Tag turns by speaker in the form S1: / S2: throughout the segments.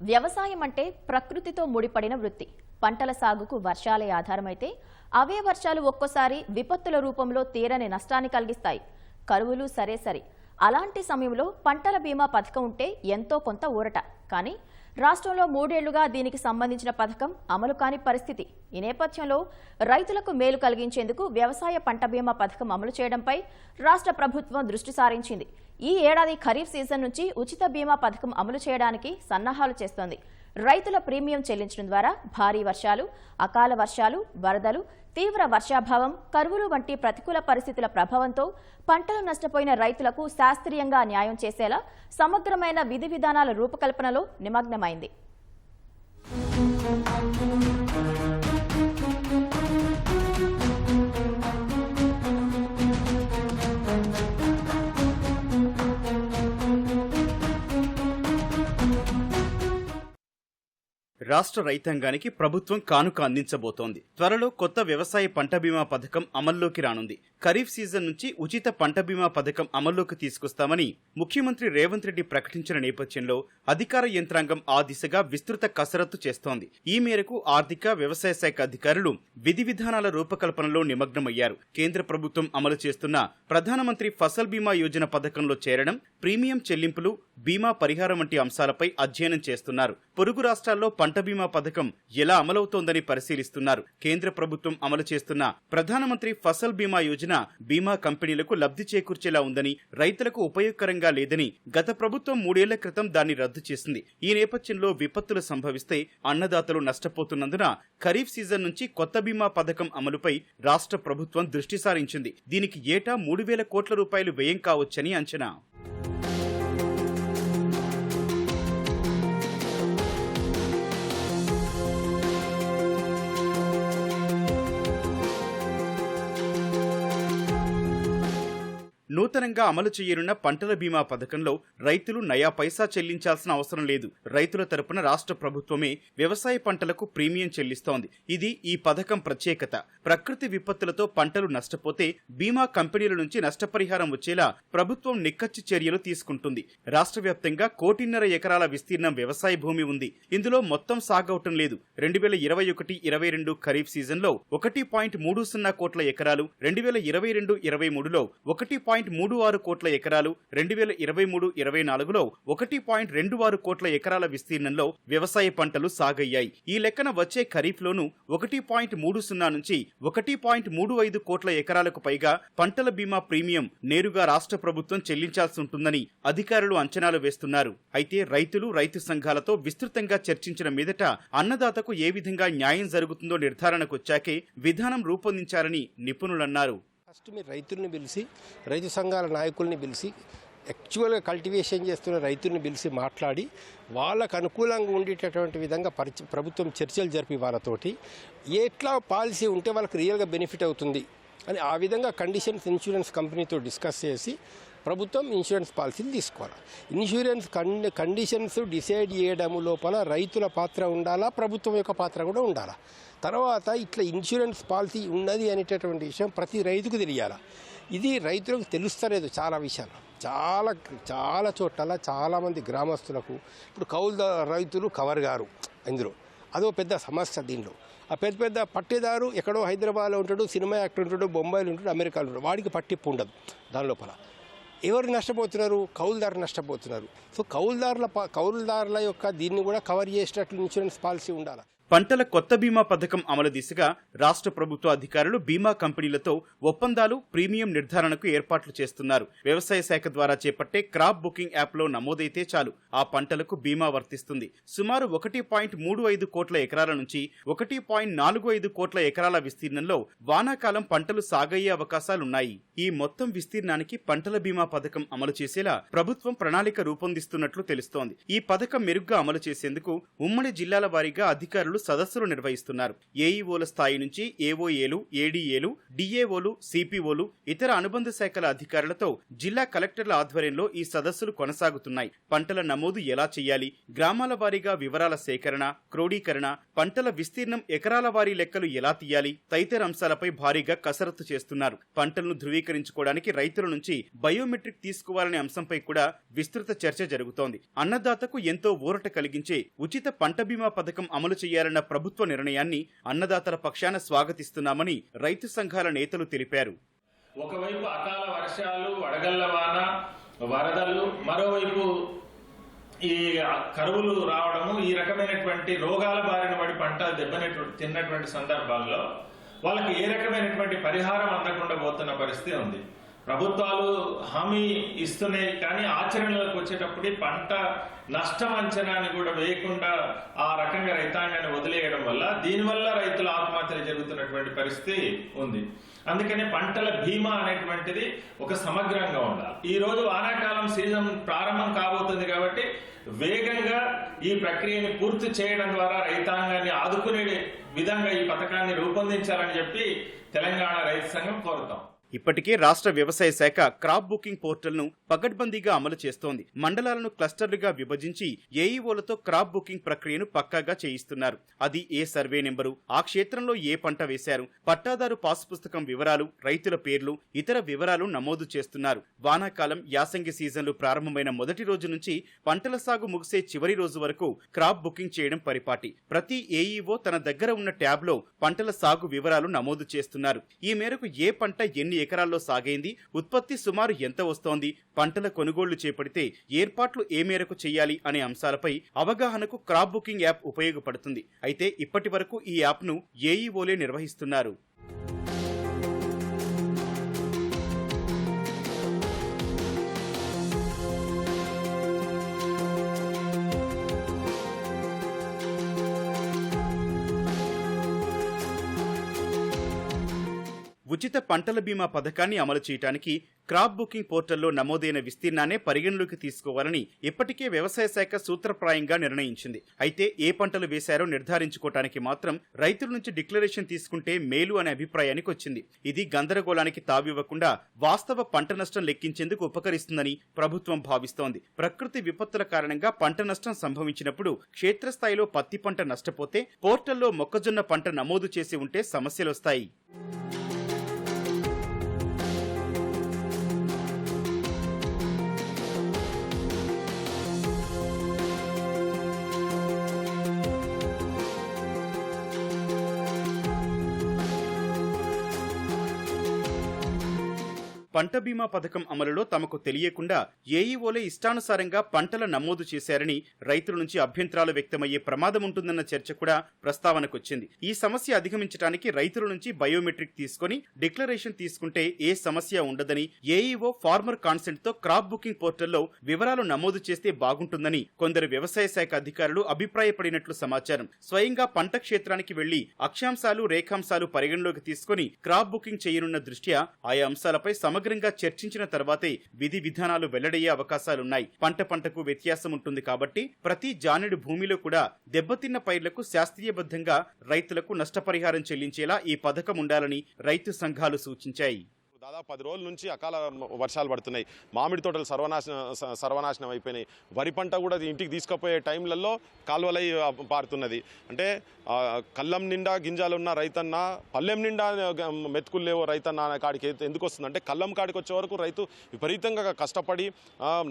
S1: వ్యవసాయం అంటే ప్రకృతితో ముడిపడిన వృత్తి. పంటల సాగుకు వర్షాలే ఆధారమైతే అవే వర్షాలు ఒక్కోసారి విపత్తుల రూపంలో తీరని నష్టాన్ని కలిగిస్తాయి. కరువులు సరే సరే. అలాంటి సమయంలో పంటల బీమా పథకం ఉంటే ఎంతో కొంత ఊరట. కానీ రాష్ట్రంలో మూడేళ్ళుగా దీనికి సంబంధించిన పథకం అమలు కాని పరిస్థితి. ఈ నేపథ్యంలో రైతులకు మేలు కలిగించేందుకు వ్యవసాయ పంట బీమా పథకం అమలు చేయడంపై రాష్ట్ర ప్రభుత్వం దృష్టి సారించింది. ఈ ఏడాది ఖరీఫ్ సీజన్ నుంచి ఉచిత బీమా పథకం అమలు చేయడానికి సన్నాహాలు చేస్తోంది. రైతుల ప్రీమియం చెల్లించడం ద్వారా భారీ వర్షాలు అకాల వర్షాలు వరదలు తీవ్ర వర్షాభావం కరువులు వంటి ప్రతికూల పరిస్థితుల ప్రభావంతో పంటలు నష్టపోయిన రైతులకు శాస్త్రీయంగా న్యాయం చేసేలా సమగ్రమైన విధి విధానాల రూపకల్పనలో నిమగ్నమైంది.
S2: రాష్ట్ర రైతాంగానికి ప్రభుత్వం కానుక అందించబోతోంది. త్వరలో కొత్త వ్యవసాయ పంట బీమా పథకం అమల్లోకి రానుంది. ఖరీఫ్ సీజన్ నుంచి ఉచిత పంట బీమా పథకం అమల్లోకి తీసుకొస్తామని ముఖ్యమంత్రి రేవంత్ రెడ్డి ప్రకటించిన నేపథ్యంలో అధికార యంత్రాంగం ఆ దిశగా విస్తృత కసరత్తు చేస్తోంది. ఈ మేరకు ఆర్థిక వ్యవసాయ శాఖ అధికారులు విధి విధానాల రూపకల్పనలో నిమగ్నమయ్యారు. కేంద్ర ప్రభుత్వం అమలు చేస్తున్న ప్రధానమంత్రి ఫసల్ బీమా యోజన పథకంలో చేరడం ప్రీమియం చెల్లింపులు బీమా పరిహారం వంటి అంశాలపై అధ్యయనం చేస్తున్నారు. పొరుగు రాష్ట్రాల్లో పంట బీమా పథకం ఎలా అమలవుతోందని పరిశీలిస్తున్నారు. కేంద్ర ప్రభుత్వం అమలు చేస్తున్న ప్రధానమంత్రి ఫసల్ బీమా యోజన బీమా కంపెనీలకు లబ్ధి చేకూర్చేలా ఉందని రైతులకు ఉపయోగకరంగా లేదని గత ప్రభుత్వం మూడేళ్ళ క్రితం దాన్ని రద్దు చేసింది. ఈ నేపథ్యంలో విపత్తులు సంభవిస్తే అన్నదాతలు నష్టపోతున్నందున ఖరీఫ్ సీజన్ నుంచి కొత్త బీమా పథకం అమలుపై రాష్ట్ర ప్రభుత్వం దృష్టి సారించింది. దీనికి ఏటా మూడు వేల కోట్ల రూపాయలు వ్యయం కావచ్చని అంచనా. నూతనంగా అమలు చేయనున్న పంటల బీమా పథకంలో రైతులు నయా పైసా చెల్లించాల్సిన అవసరం లేదు. రైతుల తరపున రాష్ట్ర ప్రభుత్వమే వ్యవసాయ పంటలకు ప్రీమియం చెల్లిస్తోంది. ఇది ఈ పథకం ప్రత్యేకత. ప్రకృతి విపత్తులతో పంటలు నష్టపోతే బీమా కంపెనీల నుంచి నష్టపరిహారం వచ్చేలా ప్రభుత్వం నిక్కచ్చి చర్యలు తీసుకుంటుంది. రాష్ట్ర వ్యాప్తంగా కోటిన్నర ఎకరాల విస్తీర్ణం వ్యవసాయ భూమి ఉంది. ఇందులో మొత్తం సాగవటం లేదు. రెండు వేల ఇరవై ఒకటి ఇరవై రెండు ఖరీఫ్ సీజన్లో ఒకటి పాయింట్ మూడు సున్నా కోట్ల ఎకరాలు రెండు వేల ఇరవై రెండు ఇరవై మూడులో ఒకటి పాయింట్ మూడు ఆరు కోట్ల ఎకరాలు రెండు వేల ఇరవై మూడు ఇరవై నాలుగులో ఒకటి పాయింట్ రెండు ఆరు కోట్ల ఎకరాల విస్తీర్ణంలో వ్యవసాయ పంటలు సాగయ్యాయి. ఈ లెక్కన వచ్చే ఖరీఫ్లోనూ ఒకటి పాయింట్ మూడు సున్నా నుంచి ఒకటి పాయింట్ మూడు ఐదు కోట్ల ఎకరాలకు పైగా పంటల బీమా ప్రీమియం నేరుగా రాష్ట్ర ప్రభుత్వం చెల్లించాల్సి ఉంటుందని అధికారులు అంచనాలు వేస్తున్నారు. అయితే రైతులు రైతు సంఘాలతో విస్తృతంగా చర్చించిన మీదట అన్నదాతకు ఏ విధంగా న్యాయం జరుగుతుందో నిర్ధారణకొచ్చాకే విధానం రూపొందించారని నిపుణులన్నారు.
S3: ఫస్ట్ మీరు రైతుల్ని పిలిచి రైతు సంఘాల నాయకుల్ని పిలిచి యాక్చువల్గా కల్టివేషన్ చేస్తున్న రైతుల్ని పిలిచి మాట్లాడి వాళ్ళకు అనుకూలంగా ఉండేటటువంటి విధంగా పరిచ ప్రభుత్వం చర్చలు జరిపి వాళ్ళతోటి ఎట్లా పాలసీ ఉంటే వాళ్ళకి రియల్గా బెనిఫిట్ అవుతుంది. అని ఆ విధంగా కండిషన్స్ ఇన్సూరెన్స్ కంపెనీతో డిస్కస్ చేసి ప్రభుత్వం ఇన్సూరెన్స్ పాలసీలు తీసుకోవాలి. ఇన్సూరెన్స్ కండి కండిషన్స్ డిసైడ్ చేయడం లోపల రైతుల పాత్ర ఉండాలా? ప్రభుత్వం యొక్క పాత్ర కూడా ఉండాలా? తర్వాత ఇట్లా ఇన్సూరెన్స్ పాలసీ ఉన్నది అనేటటువంటి విషయం ప్రతి రైతుకు తెలియాలి? ఇది రైతులకు తెలుస్తలేదు చాలా విషయాలు. చాలా చాలా చోట్ల చాలామంది గ్రామస్తులకు ఇప్పుడు కౌలు రైతులు కవర్ గారు ఇందులో. అదో పెద్ద సమస్య దీనిలో. ఆ పెద్ద పెద్ద పట్టేదారు ఎక్కడో హైదరాబాద్లో ఉంటాడు సినిమా యాక్టర్ ఉంటాడు బొంబాయిలో ఉంటాడు అమెరికాలో ఉంటాడు. వాడికి పట్టింపు ఉండదు దాని లోపల. ఎవరు నష్టపోతున్నారు? కౌలుదారు నష్టపోతున్నారు. సో కౌలుదారుల కౌలుదారుల యొక్క దీన్ని కూడా కవర్ చేసేటట్లు ఇన్సూరెన్స్ పాలసీ ఉండాలి?
S2: పంటల కొత్త బీమా పథకం అమలు దిశగా రాష్ట్ర ప్రభుత్వ అధికారులు బీమా కంపెనీలతో ఒప్పందాలు ప్రీమియం నిర్ధారణకు ఏర్పాట్లు చేస్తున్నారు. వ్యవసాయ శాఖ ద్వారా చేపట్టే క్రాప్ బుకింగ్ యాప్లో నమోదైతే చాలు. ఆ పంటలకు బీమా వర్తిస్తుంది. సుమారు ఒకటి పాయింట్ మూడు ఐదు కోట్ల ఎకరాల నుంచి ఒకటి పాయింట్ నాలుగు ఐదు కోట్ల ఎకరాల విస్తీర్ణంలో వానాకాలం పంటలు సాగయ్యే అవకాశాలున్నాయి. ఈ మొత్తం విస్తీర్ణానికి పంటల బీమా పథకం అమలు చేసేలా ప్రభుత్వం ప్రణాళిక రూపొందిస్తున్నట్లు తెలుస్తోంది. ఈ పథకం మెరుగ్గా అమలు చేసేందుకు ఉమ్మడి జిల్లాల వారీగా అధికారులు అధికారులు సదస్సులు నిర్వహిస్తున్నారు. ఏఈఓల స్థాయి నుంచి ఏఓఏలు ఏడీఏలు డిఏఓలు సిపిఓలు ఇతర అనుబంధ శాఖల అధికారులతో జిల్లా కలెక్టర్ల ఆధ్వర్యంలో ఈ సదస్సులు కొనసాగుతున్నాయి. పంటల నమోదు ఎలా చేయాలి? గ్రామాల వారీగా వివరాల సేకరణ క్రోడీకరణ పంటల విస్తీర్ణం ఎకరాల వారీ లెక్కలు ఎలా తీయాలి? తదితర అంశాలపై భారీగా కసరత్తు చేస్తున్నారు. పంటలను ధృవీకరించుకోవడానికి రైతుల నుంచి బయోమెట్రిక్ తీసుకోవాలనే అంశంపై కూడా విస్తృత చర్చ జరుగుతోంది. అన్నదాతకు ఎంతో ఊరట కలిగించే ఉచిత పంట బీమా పథకం అమలు చేయాలన్న ప్రభుత్వ నిర్ణయాన్ని అన్నదాతల పక్షాన స్వాగతిస్తున్నామని రైతు సంఘాల నేతలు తెలిపారు.
S4: ఒకవైపు అకాల వర్షాలు వడగళ్ళ వాన వరదలు మరోవైపు ఈ కరువులు రావడము ఈ రకమైనటువంటి రోగాల బారిన పడి పంట దెబ్బనెట్టు తిన్నటువంటి సందర్భాల్లో వాళ్ళకి ఏ రకమైనటువంటి పరిహారం అందకుండా పోతున్న పరిస్థితి ఉంది. ప్రభుత్వాలు హామీ ఇస్తున్నాయి కానీ ఆచరణలోకి వచ్చేటప్పుడు పంట నష్టం అంచనాన్ని కూడా వేయకుండా ఆ రకంగా రైతాంగాన్ని వదిలేయడం వల్ల దీనివల్ల రైతుల ఆత్మహత్యలు జరుగుతున్నటువంటి పరిస్థితి ఉంది. అందుకనే పంటల బీమా అనేటువంటిది ఒక సమగ్రంగా ఉండాలి. ఈ రోజు వానాకాలం సీజన్ ప్రారంభం కాబోతుంది కాబట్టి వేగంగా ఈ ప్రక్రియని పూర్తి చేయడం ద్వారా రైతాంగాన్ని ఆదుకునే విధంగా ఈ పథకాన్ని రూపొందించాలని చెప్పి తెలంగాణ రైతు సంఘం కోరుతాం.
S2: ఇప్పటికే రాష్ట్ర వ్యవసాయ శాఖ క్రాప్ బుకింగ్ పోర్టల్ను పకడ్బందీగా అమలు చేస్తోంది. మండలాలను క్లస్టర్లుగా విభజించి ఏఈఓలతో క్రాప్ బుకింగ్ ప్రక్రియను పక్కాగా చేయిస్తున్నారు. అది ఏ సర్వే నెంబరు ఆ క్షేత్రంలో ఏ పంట వేశారు పట్టాదారు పాస్ పుస్తకం వివరాలు రైతుల పేర్లు ఇతర వివరాలు నమోదు చేస్తున్నారు. వానాకాలం యాసంగి సీజన్లు ప్రారంభమైన మొదటి రోజు నుంచి పంటల సాగు ముగిసే చివరి రోజు వరకు క్రాప్ బుకింగ్ చేయడం పరిపాటి. ప్రతి ఏఈఓ తన దగ్గర ఉన్న ట్యాబ్లో పంటల సాగు వివరాలు నమోదు చేస్తున్నారు. ఈ మేరకు ఏ పంట ఎన్ని ఎకరాల్లో సాగైంది. ఉత్పత్తి సుమారు ఎంత వస్తోంది? పంటల కొనుగోళ్ళు చేపడితే ఏర్పాట్లు ఏ మేరకు చేయాలి అనే అంశాలపై అవగాహనకు క్రాప్ బుకింగ్ యాప్ ఉపయోగపడుతుంది. అయితే ఇప్పటి వరకు ఈ యాప్ను ఏఈఓలే నిర్వహిస్తున్నారు. ఉచిత పంటల బీమా పథకాన్ని అమలు చేయడానికి క్రాప్ బుకింగ్ పోర్టల్లో నమోదైన విస్తీర్ణాన్ని పరిగణలోకి తీసుకోవాలని ఇప్పటికే వ్యవసాయ శాఖ సూత్రప్రాయంగా నిర్ణయించింది. అయితే ఏ పంటలు వేశారో నిర్ధారించుకోవటానికి మాత్రం రైతుల నుంచి డిక్లరేషన్ తీసుకుంటే మేలు అనే అభిప్రాయానికి వచ్చింది. ఇది గందరగోళానికి తావివ్వకుండా వాస్తవ పంట నష్టం లెక్కించేందుకు ఉపకరిస్తుందని ప్రభుత్వం భావిస్తోంది. ప్రకృతి విపత్తుల కారణంగా పంట నష్టం సంభవించినప్పుడు క్షేత్రస్థాయిలో పత్తి పంట నష్టపోతే పోర్టల్లో మొక్కజొన్న పంట నమోదు చేసి ఉంటే సమస్యలొస్తాయి. పంట బీమా పథకం అమలులో తమకు తెలియకుండా ఏఈఓలే ఇష్టానుసారంగా పంటల నమోదు చేశారని రైతుల నుంచి అభ్యంతరాలు వ్యక్తమయ్యే ప్రమాదం ఉంటుందన్న చర్చ కూడా ప్రస్తావనకొచ్చింది. ఈ సమస్య అధిగమించడానికి రైతుల నుంచి బయోమెట్రిక్ తీసుకొని డిక్లరేషన్ తీసుకుంటే ఏ సమస్య ఉండదని ఏఈఓ ఫార్మర్ కాన్సెంట్తో క్రాప్ బుకింగ్ పోర్టల్లో వివరాలు నమోదు చేస్తే బాగుంటుందని కొందరు వ్యవసాయ శాఖ అధికారులు అభిప్రాయపడినట్లు సమాచారం. స్వయంగా పంట క్షేత్రానికి వెళ్ళి అక్షాంశాలు రేఖాంశాలు పరిగణలోకి తీసుకొని క్రాప్ బుకింగ్ చేయనున్న దృష్ట్యా ఆయా అంశాలపై సమగ్రంగా చర్చించిన తర్వాతే విధి విధానాలు వెల్లడయ్యే అవకాశాలున్నాయి. పంట పంటకు వ్యత్యాసం ఉంటుంది కాబట్టి ప్రతి జానుడు భూమిలో కూడా దెబ్బతిన్న పైర్లకు శాస్త్రీయబద్ధంగా రైతులకు నష్టపరిహారం చెల్లించేలా ఈ పథకం ఉండాలని రైతు సంఘాలు సూచించాయి.
S5: దాదాపు పది రోజుల నుంచి అకాల వర్షాలు పడుతున్నాయి. మామిడి తోటలు సర్వనాశనం సర్వనాశనం అయిపోయినాయి. వరి పంట కూడా ఇంటికి తీసుకుపోయే టైంలలో కాలువలై పారుతున్నది. అంటే కళ్ళం నిండా గింజలు ఉన్న రైతన్న పల్లెం నిండా మెతుకులు లేవు రైతన్న అనే కాడికి ఎందుకు వస్తుంది? అంటే కళ్ళం కాడికి వచ్చే వరకు రైతు విపరీతంగా కష్టపడి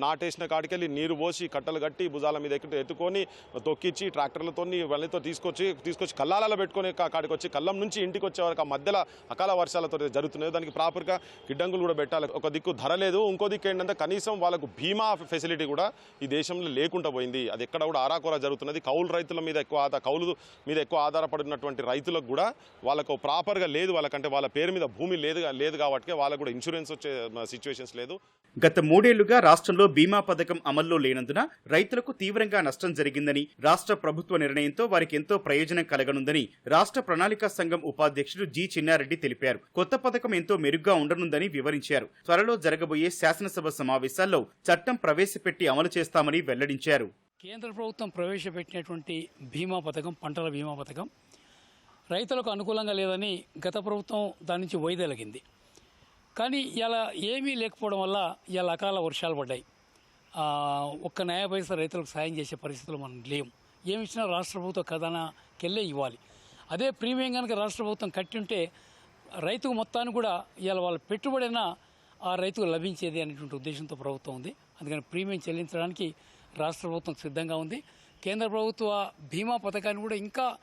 S5: నాటేసిన కాడికెళ్ళి నీరు పోసి కట్టలు కట్టి భుజాల మీద ఎక్కి ఎత్తుకొని తొక్కిచ్చి ట్రాక్టర్లతో వాళ్ళతో తీసుకొచ్చి తీసుకొచ్చి కల్లాలలో పెట్టుకొని కాడికి వచ్చి కళ్ళం నుంచి ఇంటికి వచ్చే వరకు ఆ మధ్యలో అకాల వర్షాలతో జరుగుతున్నాయి. దానికి ప్రాపర్గా గిడ్డంగులు కూడా పెట్టాలి. ఒక దిక్కు ధర లేదు ఇంకో దిక్కు ఏంటంటే కనీసం వాళ్ళకు బీమా ఫెసిలిటీ కూడా ఈ దేశంలో లేకుండా పోయింది. అది ఎక్కడ కూడా ఆరాకోరా జరుగుతున్నది. కౌలు రైతుల మీద ఎక్కువ ఆధార కౌలు మీద ఎక్కువ ఆధారపడినటువంటి రైతులకు కూడా వాళ్ళకు ప్రాపర్గా లేదు వాళ్ళకంటే వాళ్ళ పేరు మీద భూమి లేదు లేదు కాబట్టి వాళ్ళకు కూడా ఇన్సూరెన్స్ వచ్చే సిచ్యువేషన్స్ లేదు.
S2: గత మూడేళ్ళుగా రాష్ట్రంలో బీమా పథకం అమల్లో లేనందున రైతులకు తీవ్రంగా నష్టం జరిగిందని రాష్ట్ర ప్రభుత్వ నిర్ణయంతో వారికి ఎంతో ప్రయోజనం కలగనుందని రాష్ట్ర ప్రణాళికా సంఘం ఉపాధ్యక్షుడు జి. చిన్నారెడ్డి తెలిపారు. కొత్త పథకం ఎంతో మెరుగ్గా ఉండనుందని వివరించారు. త్వరలో జరగబోయే శాసనసభ సమావేశాల్లో చట్టం ప్రవేశపెట్టి అమలు చేస్తామని వెల్లడించారు.
S6: కేంద్ర ప్రభుత్వం ప్రవేశపెట్టినటువంటి బీమా పథకం పంటల బీమా పథకం రైతులకు అనుకూలంగా లేదని గత ప్రభుత్వం దాని నుంచి వైదొలగింది. కానీ ఇలా ఏమీ లేకపోవడం వల్ల ఇలా అకాల వర్షాలు పడ్డాయి. ఒక్క న్యాయ పైసా రైతులకు సాయం చేసే పరిస్థితులు మనం లేము ఏమి ఇచ్చినా రాష్ట్ర ప్రభుత్వ ఖజానాకెళ్ళే ఇవ్వాలి. అదే ప్రీమియం కనుక రాష్ట్ర ప్రభుత్వం కట్టి ఉంటే రైతుకు మొత్తాన్ని కూడా ఇవాళ వాళ్ళ పెట్టుబడైనా ఆ రైతుకు లభించేది అనేటువంటి ఉద్దేశంతో ప్రభుత్వం ఉంది. అందుకని ప్రీమియం చెల్లించడానికి రాష్ట్ర ప్రభుత్వం సిద్ధంగా ఉంది. కేంద్ర ప్రభుత్వ బీమా పథకాన్ని కూడా ఇంకా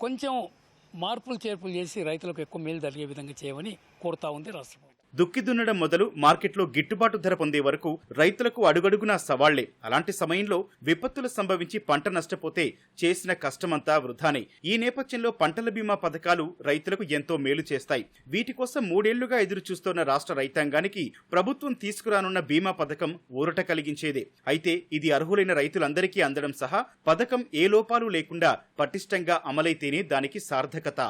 S6: కొంచెం మార్పులు చేర్పులు చేసి రైతులకు ఎక్కువ మేలు జరిగే విధంగా చేయమని కోరుతా ఉంది రాష్ట్ర ప్రభుత్వం.
S2: దుక్కి దున్నడం మొదలు మార్కెట్లో గిట్టుబాటు ధర పొందే వరకు రైతులకు అడుగడుగునా సవాళ్ళే. అలాంటి సమయంలో విపత్తులు సంభవించి పంట నష్టపోతే చేసిన కష్టమంతా వృధానే. ఈ నేపథ్యంలో పంటల బీమా పథకాలు రైతులకు ఎంతో మేలు చేస్తాయి. వీటి కోసం మూడేళ్ళుగా ఎదురుచూస్తోన్న రాష్ట్ర రైతాంగానికి ప్రభుత్వం తీసుకురానున్న బీమా పథకం ఊరట కలిగించేదే. అయితే ఇది అర్హులైన రైతులందరికీ అందడం సహా పథకం ఏ లోపాలు లేకుండా పటిష్టంగా అమలైతేనే దానికి సార్థకత.